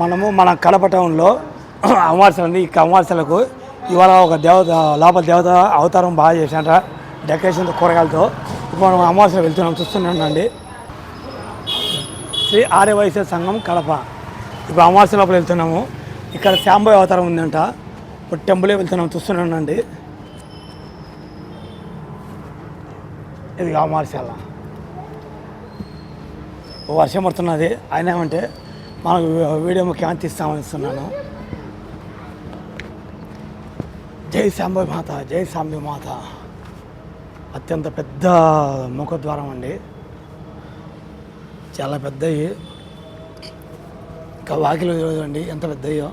మనము మన కడప టౌన్లో అమావాస్యలు ఉంది ఈ అమావాస్యలకు ఇవాళ ఒక దేవత లోపల దేవత అవతారం బాగా చేసినట డెకరేషన్తో కూరగాయలతో. ఇప్పుడు మనం అమావాస్య వెళ్తున్నాం చూస్తున్నాండి శ్రీ ఆర్యవైశ్య సంఘం కడప. ఇప్పుడు అమావాస్య లోపల వెళ్తున్నాము. ఇక్కడ శాంబోయ్ అవతారం ఉందంట. ఇప్పుడు టెంపులే వెళ్తున్నాం చూస్తున్నానండి ఇది అమావాస్యాల. వర్షం పడుతున్నది. ఆయన ఏమంటే మనకు వీడియో ముఖ్యంగా తీస్తామని ఇస్తున్నాను. జై సాంబవి మాత జై సాంబవి మాత. అత్యంత పెద్ద ముఖద్వారం అండి. చాలా పెద్దవి. ఇంకా వాకిలు చూడండి ఎంత పెద్దయ్యో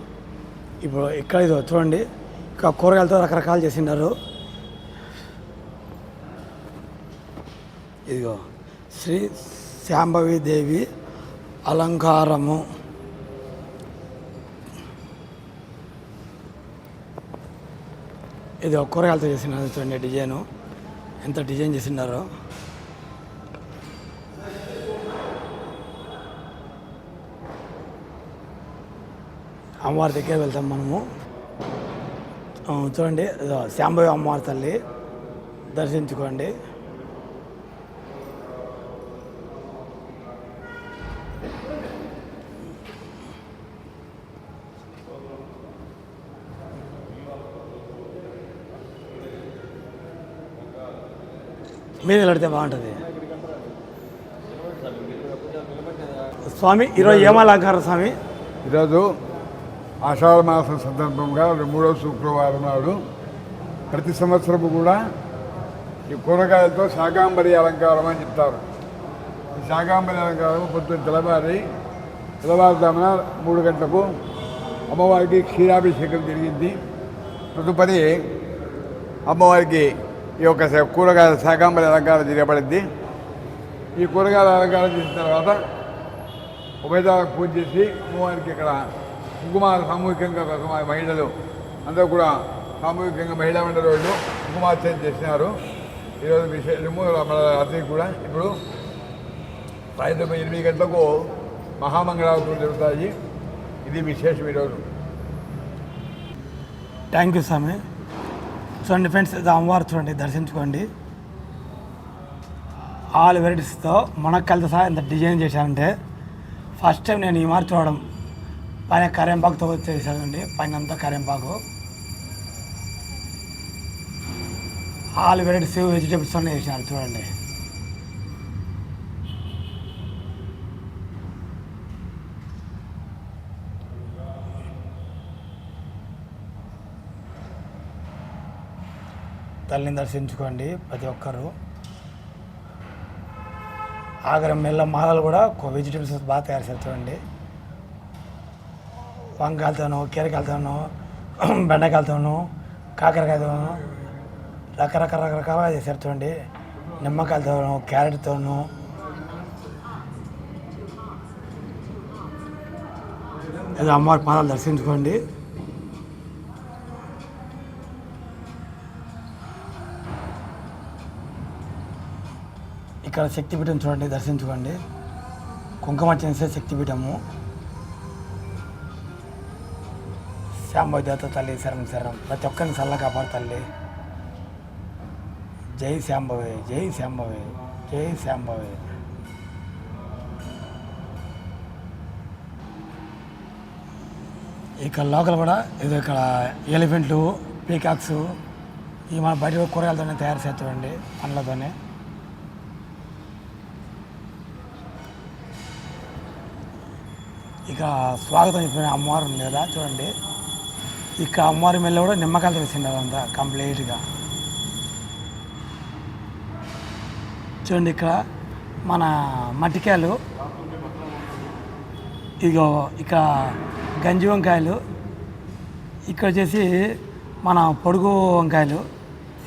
ఇప్పుడు ఇక్కడ ఇది చూడండి. ఇంకా కూరగాయలతో రకరకాలు చేసిండారు. ఇదిగో శ్రీ శాంభవి దేవి అలంకారము. ఇది ఒక కూరగాయలతో చేసిన చూడండి డిజైను. ఎంత డిజైన్ చేసినారో అమ్మవారి దగ్గర వెళ్తాం మనము. చూడండి ఇదో శాంభవి అమ్మవారి తల్లి. దర్శించుకోండి. మీద నిలబడితే బాగుంటుంది? స్వామి ఈరోజు ఏమాలంకారం స్వామి? ఈరోజు ఆషాఢ మాసం సందర్భంగా మూడవ శుక్రవారం నాడు ప్రతి సంవత్సరము కూడా ఈ కూరగాయలతో శాకాంబరి అలంకారం అని చెప్తారు. ఈ శాకాంబరి అలంకారం పొద్దున్న తెల్లవారి తెల్లవారుజామున మూడు గంటలకు అమ్మవారికి క్షీరాభిషేకం జరిగింది. తదుపరి అమ్మవారికి ఈ యొక్క కూరగాయల శాకాంబరి అలంకారం చేయబడింది ఈ కూరగాయల అలంకారం చేసిన తర్వాత ఉభయదాలకు పూజ చేసి అమ్మవారికి ఇక్కడ కుంకుమ సామూహికంగా మహిళలు అందరూ కూడా సామూహికంగా మహిళా మండలి వాళ్ళు కుంకుమార్చన చేసినారు. ఈరోజు విశేషము మన రాత్రి కూడా ఇప్పుడు సాయంత్రం ఎనిమిది గంటలకు మహామంగళాలు జరుగుతాయి. ఇది విశేషం ఈరోజు. థ్యాంక్ యూ స్వామి. చూడండి ఫ్రెండ్స్ ఇది అమ్మవారు చూడండి దర్శించుకోండి. ఆల్ వెరైటీస్తో మునక్కలతో సహా ఎంత డిజైన్ చేశారంటే ఫస్ట్ టైం నేను ఈ మారి చూడడం. పైన కరేంపాకుతో చేశానండి పైన అంతా కరేంపాకు ఆల్ వెరైటీస్ వెజిటేబుల్స్ అన్నీ వేసినారు చూడండి. తల్లిని దర్శించుకోండి ప్రతి ఒక్కరు. ఆగర మెల్ల మాలలు కూడా వెజిటేబుల్స్ బాగా తయారు చేస్తామండి వంకాయలతోను కీరకాయలతోను బెండకాయలతోను కాకరకాయతోను కాకరకాయతోనూ రకరకాల రకరకాలుగా నిమ్మకాయలతోను క్యారెట్తోను. ఏదో అమ్మవారి పాదాలు దర్శించుకోండి. ఇక్కడ శక్తిపీఠం చూడండి దర్శించుకోండి. కుంకుమ చేసే శక్తిపీఠము. శాంభవి దేవత తల్లి శరం శరం ప్రతి ఒక్కరిని చల్ల కాపాడు తల్లి. జై శాంభవి జై శాంభవి జై శాంభవి ఇక్కడ లోకల్ కూడా ఇది ఇక్కడ ఎలిఫెంట్లు పీకాక్స్ ఈ మన బయట కూరగాయలతోనే తయారు చేస్తామండి పండ్లతోనే. ఇక స్వాగతం చెప్పిన అమ్మవారు ఉంది కదా చూడండి. ఇక అమ్మవారి మెల్ల కూడా నిమ్మకాయలు వేసిండు అదంతా కంప్లీట్గా. చూడండి ఇక్కడ మన మట్టికాయలు. ఇదిగో ఇక గంజి వంకాయలు. ఇక్కడ వచ్చేసి మన పొడుగు వంకాయలు.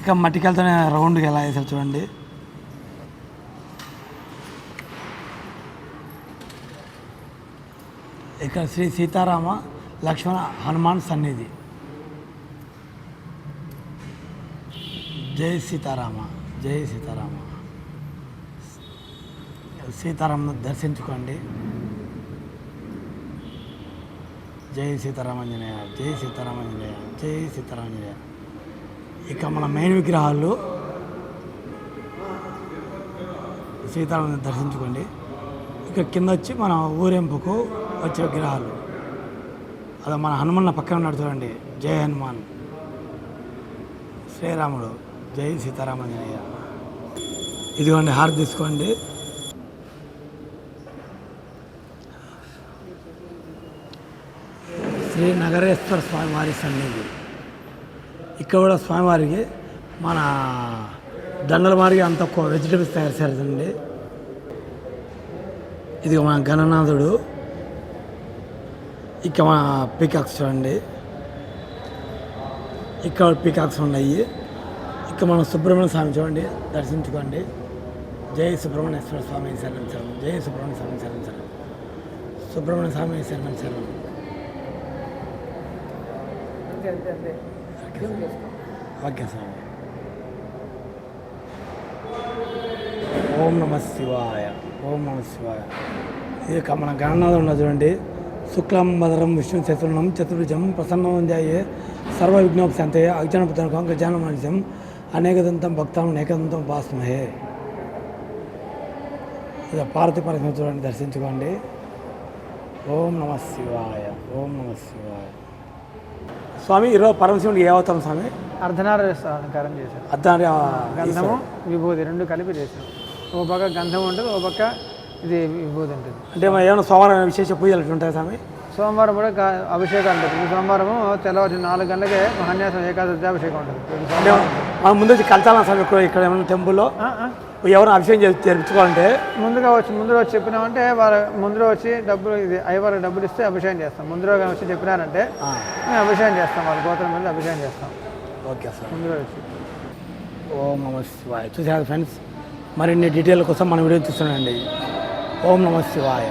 ఇక మట్టికాయలతోనే రౌండ్గా ఎలా వేసారు చూడండి. ఇక్కడ శ్రీ సీతారామ లక్ష్మణ హనుమాన్ సన్నిధి. జై సీతారామ జై సీతారామ. సీతారామను దర్శించుకోండి. జై సీతారామంజనేయ జై సీతారామంజనేయ జై సీతారామంజనేయ. ఇక మన మెయిన్ విగ్రహాలు సీతారామని దర్శించుకోండి. ఇక కింద వచ్చి మన ఊరేంపుకు వచ్చే విగ్రహాలు అది మన హనుమన్న పక్కన ఉన్నాడు చూడండి జై హనుమాన్. శ్రీరాముడు జై సీతారామంజనేయ. ఇదిగోండి హార్ తీసుకోండి. శ్రీ నగరేశ్వర స్వామివారి సన్నిధి. ఇక్కడ కూడా స్వామివారికి మన దండల మారిగా అంత వెజిటబుల్స్ తయారు చేస్తుందండి ఇది మన గణనాథుడు. ఇక మన పీకాక్స్ చూడండి. ఇక్కడ పీకాక్స్ ఉన్నాయి. ఇక్కడ మనం సుబ్రహ్మణ్య స్వామి చూడండి. దర్శించుకోండి. జై సుబ్రహ్మణ్యేశ్వర స్వామి శరణం శరణం. జై సుబ్రహ్మణ్య స్వామి శరణం శరణం. సుబ్రహ్మణ్య స్వామి శరణం శరణం. ఓకే స్వామి ఓం నమ శివాయ. ఓం నమ శివాయ. ఇది మన గణనాథం ఉన్నది చూడండి. శుక్లం భద్రం విష్ణు చతుర్ణం చతుర్భుజం ప్రసన్నం సర్వ విఘ్నోపశాంతే అజ్ఞానపుత్రం గజానమనిశం అనేకదంతం భక్తం అనేకదంతం ఉపాసమహే ఇది పార్వతి పరమేశ్వరం చూడండి దర్శించుకోండి. ఓం నమ శివాయ ఓం నమ శివాయ. స్వామి ఈరోజు పరమశివుడికి ఏ అవతారం స్వామి? అర్ధనారీశ్వర అలంకారం చేశారు గంధము విభూది రెండు కలిపి చేశారు ఓ పక్క గంధం ఉంటుంది ఓ పక్క ఇది విభూది ఉంటుంది అంటే ఏమైనా సోమవారం విశేష పూజలు ఉంటాయి స్వామి? సోమవారం కూడా అభిషేకం ఉంటుంది ఈ సోమవారం తెల్లవారు నాలుగు గంటలకే మహాన్యాసం ఏకాదశి అభిషేకం ఉంటుంది. మనం ముందు వచ్చి కలచాలా స్వామి ఇక్కడ ఇక్కడ ఏమైనా టెంపుల్లో. ఎవరైనా అభిషేకం చేసి చేర్పించుకోవాలంటే ముందుగా వచ్చి ముందు వచ్చి చెప్పినామంటే వారు ముందు వచ్చి డబ్బులు ఇది అయ్యవారు డబ్బులు ఇస్తే అభిషేకం చేస్తాం. ముందుగా వచ్చి చెప్పినారంటే మేము అభిషేకం చేస్తాం. వాళ్ళ గోత్రం మీద అభిషేకం చేస్తాం. Okay sir. ముందుగా వచ్చి. ఓం నమ శివాయ. చూసారు ఫ్రెండ్స్? మరిన్ని డీటెయిల్ కోసం మన వీడియో చూస్తున్నాండి ఓం నమ శివాయ.